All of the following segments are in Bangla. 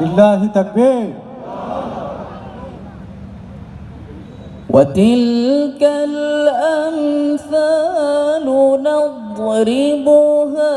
লিল্লাহি তাকবীর وتلك الأمثال نضربها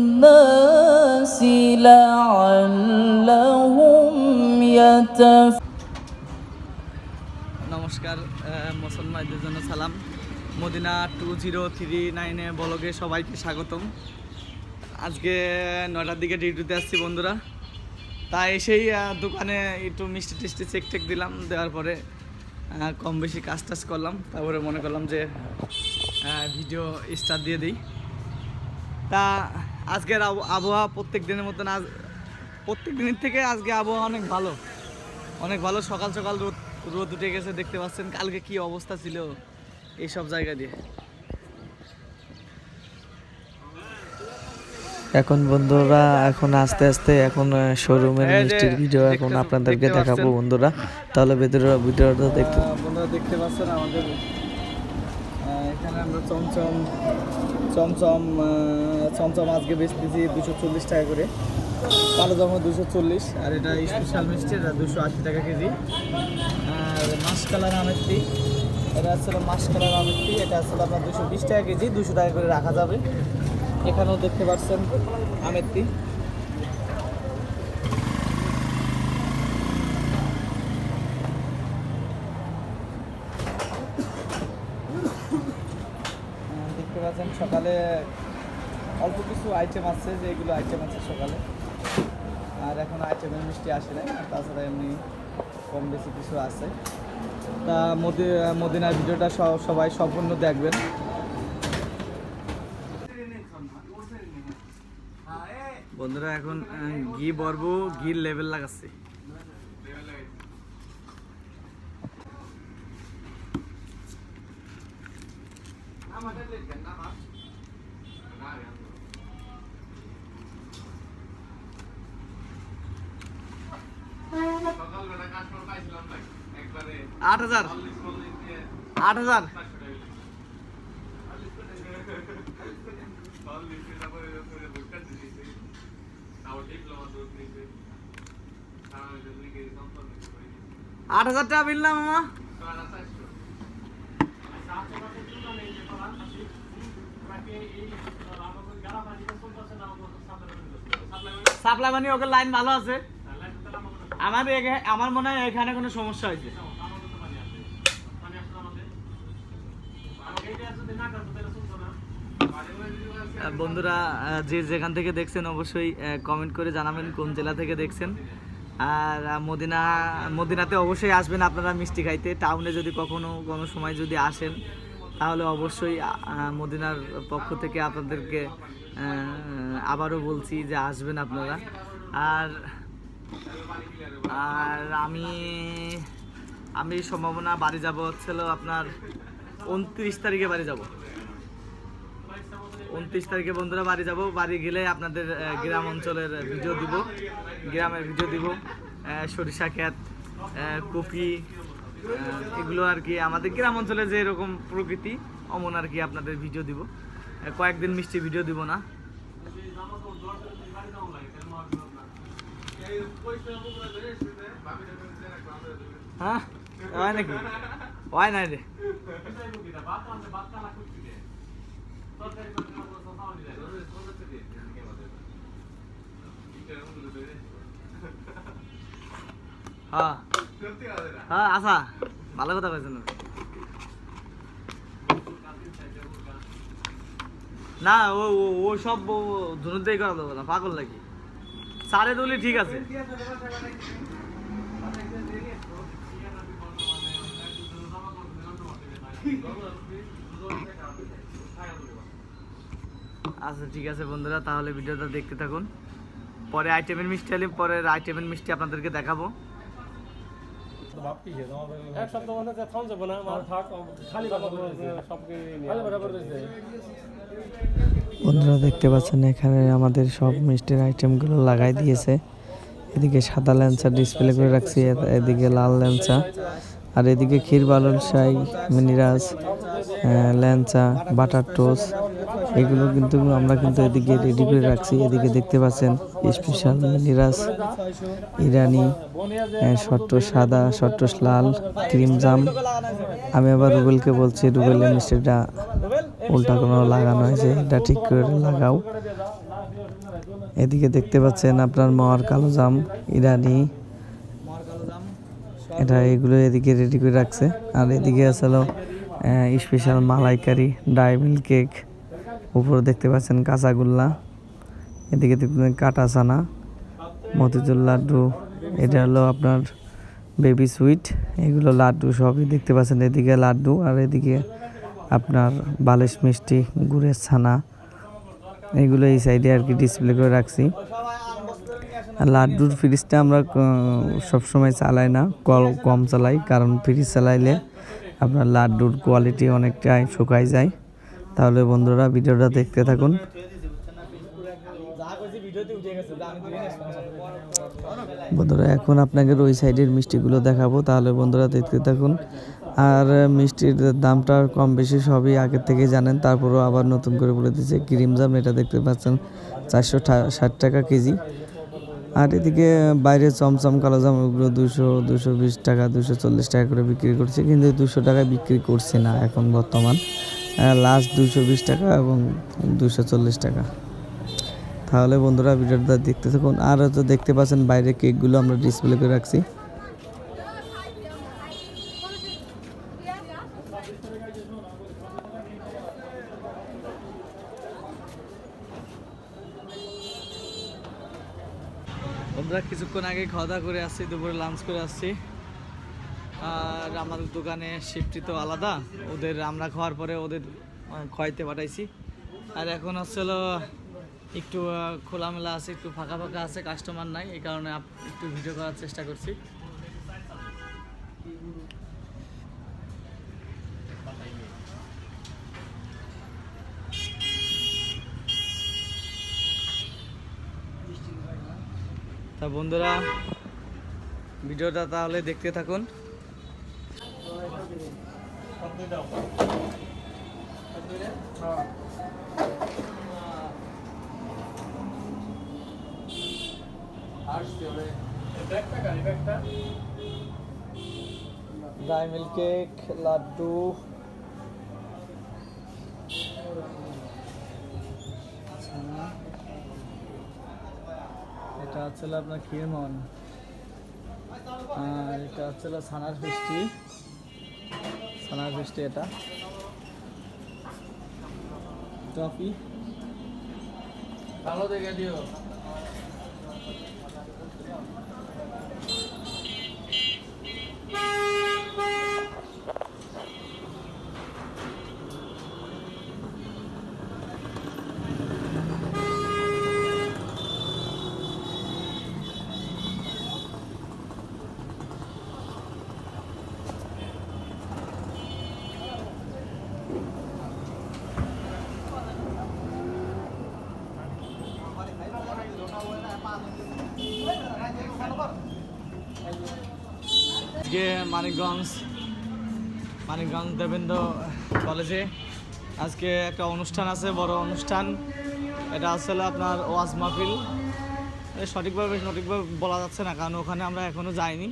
للناس لعلهم يتفكرون নমস্কার আহ, মুসলমানদের জন্য সালাম মদিনা টু জিরো থ্রি নাইনে বলগে সবাইকে স্বাগতম আজকে নয়টার দিকে ডিউটিতে আসছি বন্ধুরা। তা এসেই দোকানে একটু মিষ্টি টিষ্টি চেক টেক দিলাম, দেওয়ার পরে কম বেশি কাজ টাজ করলাম। তারপরে মনে করলাম যে ভিডিও স্টার্ট দিয়ে দিই। তা আজকের আব- আবহাওয়া প্রত্যেক দিনের মতন আজ, প্রত্যেক দিনের থেকে আজকে আবহাওয়া অনেক ভালো। অনেক ভালো, সকাল সকাল রোদ রোদ উঠে গেছে, দেখতে পাচ্ছেন। কালকে কি অবস্থা ছিল এই সব জায়গা দিয়ে। এখন বন্ধুরা এখন আস্তে আস্তে এখন শোরুমের মিষ্টির ভিডিও এখন আপনাদেরকে দেখাবো বন্ধুরা। তাহলে ভিডিওটা ভিডিওটা দেখতে বন্ধুরা দেখতে পাচ্ছেন আমাদের এখানে আমরা চমচম চমচম চমচম আজকে বেচতেছি দুশো চল্লিশ টাকা করে। কালো জামা দুশো চল্লিশ আর এটা স্পেশাল মিষ্টি এটা দুশো আশি টাকা কেজি। আর মাস কালার আমেরটি এটা আসলে মাস কালার আমেরটি এটা আসলে আপনার দুশো বিশ টাকা কেজি দুশো টাকা করে রাখা যাবে। এখানেও দেখতে পাচ্ছেন আমেরটি দেখতে পাচ্ছেন সকালে অল্প কিছু আইটেম আছে, যে এগুলো আইটেম আছে সকালে। আর এখন আইটেমের মিষ্টি আসে আর তাছাড়া এমনি কম বেশি কিছু আছে। তা মদি মদিনার ভিডিওটা সবাই সম্পূর্ণ দেখবেন। বন্ধুরা এখন ঘি বর্ব ঘির লেভেল লাগাচ্ছে। আট হাজার আট হাজার। আট হাজার টাকা বিল না মামা? সাপ্লাই মানে ওকে লাইন ভালো আছে। আমার আমার মনে হয় এখানে কোনো সমস্যা হয়েছে। বন্ধুরা যে যেখান থেকে দেখছেন অবশ্যই কমেন্ট করে জানাবেন কোন জেলা থেকে দেখছেন। আর মদিনা, মদিনাতে অবশ্যই আসবেন আপনারা মিষ্টি খাইতে। টাউনে যদি কখনো কোনো সময় যদি আসেন, তাহলে অবশ্যই মদিনার পক্ষ থেকে আপনাদেরকে আবারও বলছি যে আসবেন আপনারা। আর আর আমি আমি সম্ভাবনা বাড়ি যাব হচ্ছিল আপনার উনত্রিশ তারিখে বাড়ি যাব। উনত্রিশ তারিখে বন্ধুরা বাড়ি যাব। বাড়ি গেলে আপনাদের গ্রাম অঞ্চলের ভিডিও দিব। গ্রামের ভিডিও দিব। সরিষা আহ, কপি এগুলো আর কি আমাদের গ্রাম অঞ্চলে যে এরকম প্রকৃতি অমন আর কি আপনাদের ভিডিও দিব। কয়েকদিন মিষ্টি ভিডিও দিব না। হ্যাঁ? হয় নাকি? হয় নাই রে। হ্যাঁ। হ্যাঁ আসা ভালো কথা কয়েছেন না, ও, ও- সব ধনুতেই করা দেবো না, পাগল নাকি? সাড়ে দলি ঠিক আছে। আচ্ছা ঠিক আছে বন্ধুরা তাহলে ভিডিওটা দেখতে থাকুন। পরে আইটেমের মিষ্টি হলে পরের আইটেমের মিষ্টি আপনাদেরকে দেখাবো। এক সপ্তাহ মধ্যে থাম যাব না আমার থাক খালি সব বন্ধুরা দেখতে পাচ্ছেন এখানে আমাদের সব মিষ্টির আইটেমগুলো লাগাই দিয়েছে। এদিকে সাদা ল্যাংচা ডিসপ্লে করে রাখছি এদিকে লাল ল্যাংচা আর এদিকে ক্ষীর বালুর শাই মিনিরাজ আহ, ল্যাঞ্চা বাটার টোস্ট এগুলো কিন্তু আমরা কিন্তু এদিকে রেডি করে রাখছি। এদিকে দেখতে পাচ্ছেন স্পেশাল নিরাজ, ইরানি শর্ট সাদা, শর্ট লাল, ক্রিম জাম। আমি আবার রুবেলকে বলছি রুবেলের মিষ্টিটা উল্টা কোনো লাগানো হয়েছে, এটা ঠিক করে লাগাও। এদিকে দেখতে পাচ্ছেন আপনার মাওয়ার কালো জাম, ইরানি। মার এটা এগুলো এদিকে রেডি করে রাখছে। আর এদিকে আসলে স্পেশাল মালাইকারি ডাই কেক। উপরে দেখতে পাচ্ছেন কাঁচাগোল্লা, এদিকে কাটা চানা মতিচুর লাড্ডু, এটা হলো আপনার বেবি সুইট এগুলো লাড্ডু সবই দেখতে পাচ্ছেন, এদিকে লাড্ডু আর এদিকে আপনার বালিশ মিষ্টি, গুড়ের ছানা, এগুলো এই সাইডে আর কি ডিসপ্লে করে রাখছি। আর লাড্ডুর ফ্রিজটা আমরা সবসময় চালাই না, কল- কম চালাই, কারণ ফ্রিজ চালাইলে আপনার লাড্ডুর কোয়ালিটি অনেকটাই শুকাই যায়। তাহলে বন্ধুরা ভিডিওটা দেখতে থাকুন। বন্ধুরা, এখন আপনাকে ওই সাইডের মিষ্টিগুলো দেখাবো, তাহলে বন্ধুরা দেখতে থাকুন। আর মিষ্টির দামটা কম বেশি সবই আগের থেকে জানেন, তারপরেও আবার নতুন করে বলে দিচ্ছে ক্রিম জাম, এটা দেখতে পাচ্ছেন, চারশো ষাট টাকা কেজি। আর এদিকে বাইরে চমচম কালো জাম ওগুলো দুশো দুশো বিশ টাকা, দুশো চল্লিশ টাকা করে বিক্রি করছে, কিন্তু দুশো টাকায় বিক্রি করছে না এখন বর্তমান। লাস্ট দুশো বিশ টাকা এবং দুশো চল্লিশ টাকা। তাহলে বন্ধুরা ভিডিওটা দেখতে থাকুন। আর হয়তো দেখতে পাচ্ছেন বাইরে কেকগুলো আমরা ডিসপ্লে করে রাখছি। বন্ধুরা, কিছুক্ষণ আগে খাওয়া দাওয়া করে আসছি, দুপুরে লাঞ্চ করে আসছি। আর আমাদের দোকানে শিফটি তো আলাদা। ওদের আমরা খাওয়ার পরে ওদের খাইতে পাঠাইছি। আর এখন হচ্ছিল একটু খোলামেলা আছে, একটু ফাঁকা ফাঁকা আছে কাস্টমার নাই, এই কারণে একটু ভিডিও করার চেষ্টা করছি। তা বন্ধুরা, ভিডিওটা তাহলে দেখতে থাকুন। ড্রাই মিল্ক কেক লাড্ডু এটা হলো আপনার ক্ষীরমন আর এটা হলো ছানার ফিষ্টি ফিষ্টি এটা। ট্রফি ভালো দেখে দিও। আজকে মানিকগঞ্জ মানিকগঞ্জ দেবেন্দ্র কলেজে আজকে একটা অনুষ্ঠান আছে, বড় অনুষ্ঠান। এটা আসলে আপনার ওয়াজ মাহফিল। সঠিকভাবে সঠিকভাবে বলা যাচ্ছে না, কারণ ওখানে আমরা এখনও যাইনি।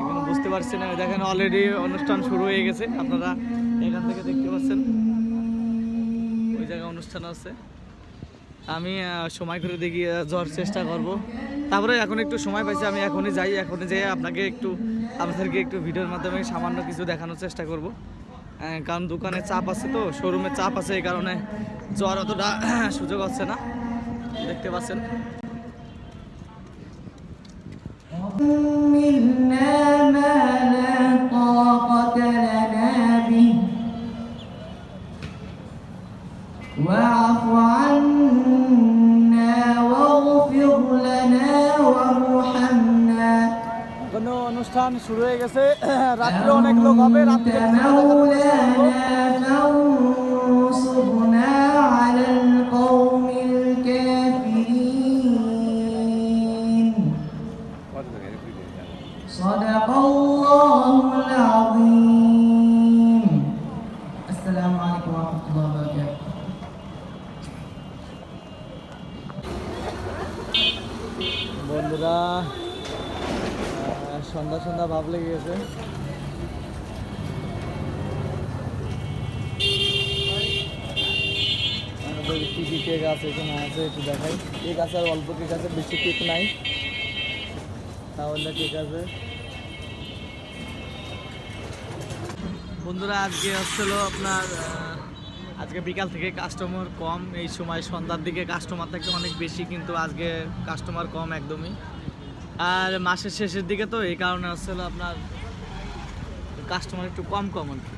এখানে বুঝতে পারছি না, দেখেন অলরেডি অনুষ্ঠান শুরু হয়ে গেছে, আপনারা এখান থেকে দেখতে পাচ্ছেন। ওই জায়গায় অনুষ্ঠান আছে। আমি সময় করে দেখি যাওয়ার চেষ্টা করব। তারপরে এখন একটু সময় পাইছি, আমি এখনই যাই, এখনই যেয়ে আপনাকে একটু, আপনাদেরকে একটু ভিডিওর মাধ্যমে সামান্য কিছু দেখানোর চেষ্টা করব। কারণ দোকানে চাপ আছে তো শোরুমে চাপ আছে এই কারণে যাওয়ার অতটা সুযোগ হচ্ছে না। দেখতে পাচ্ছেন। অনুষ্ঠান শুরু হয়ে গেছে। রাত্রে অনেক লোক হবে রাত্রে সন্ধ্যা সন্ধ্যা ভাব লেগে গেছে। আমাদের কি কি কেক আছে এখানে আছে একটু দেখাই। কেক আছে আর অল্প কেক আছে বেশি কেক নাই। তাহলে কেক আছে বন্ধুরা, আজকে হচ্ছিল আপনার আজকে বিকাল থেকে কাস্টমার কম। এই সময় সন্ধ্যার দিকে কাস্টমার থাকে অনেক বেশি, কিন্তু আজকে কাস্টমার কম একদমই। আর মাসের শেষের দিকে তো এই কারণে হচ্ছিল আপনার কাস্টমার একটু কম কম আর কি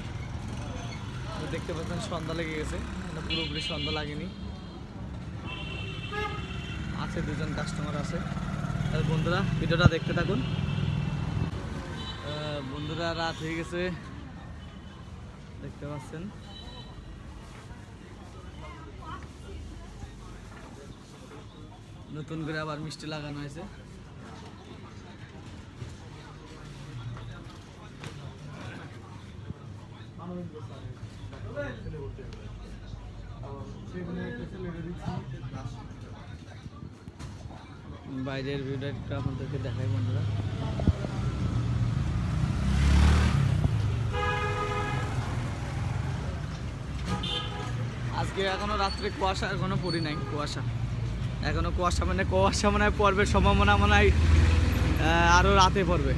দেখতে পাচ্ছেন সন্ধ্যা লেগে গেছে। মানে পুরোপুরি সন্ধ্যা লাগেনি। আছে দুজন কাস্টমার আছে। বন্ধুরা, ভিডিওটা দেখতে থাকুন। বন্ধুরা, রাত হয়ে গেছে। দেখতে পাচ্ছেন। নতুন করে আবার মিষ্টি লাগানো হয়েছে। বাইরের ভিউটা আপনাদেরকে দেখাই বন্ধুরা। আজকে এখনও রাত্রে কুয়াশা এখনও পড়ি নাই কুয়াশা। এখনও কুয়াশা মানে কুয়াশা মনে হয় পড়বে সম্ভাবনা মনে হয় আহ, আরও রাতে পড়বে।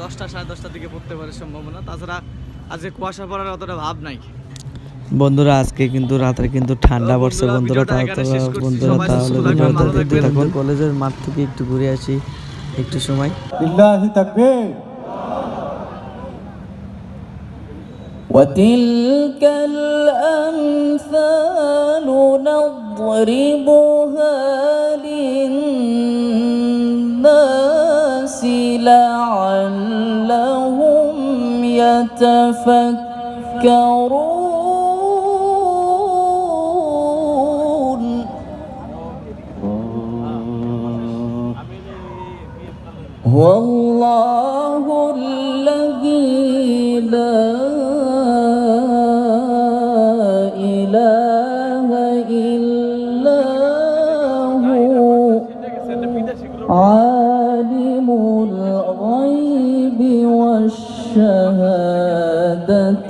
দশটা সাড়ে দশটার দিকে পড়তে পারে সম্ভাবনা। তাছাড়া আজকে কুয়াশা পড়ার অতটা ভাব নাই বন্ধুরা আজকে কিন্তু রাত্রে কিন্তু ঠান্ডা তো পড়ছে বন্ধুরা, বন্ধুরা ভিডিওটা তাও এখানে তো শেষ করছি। বন্ধুরা সবাই সুস্থ তাহলে থাকবেন, ভালো ভিডিওটা দেখতে থাকবেন। থাকুন কলেজের মাঠ থেকে একটু ঘুরে আসি একটু সময় لله تكبير وتلك الأمثال نضربها للناس لعلهم تتفكرون. آه. هو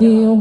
teu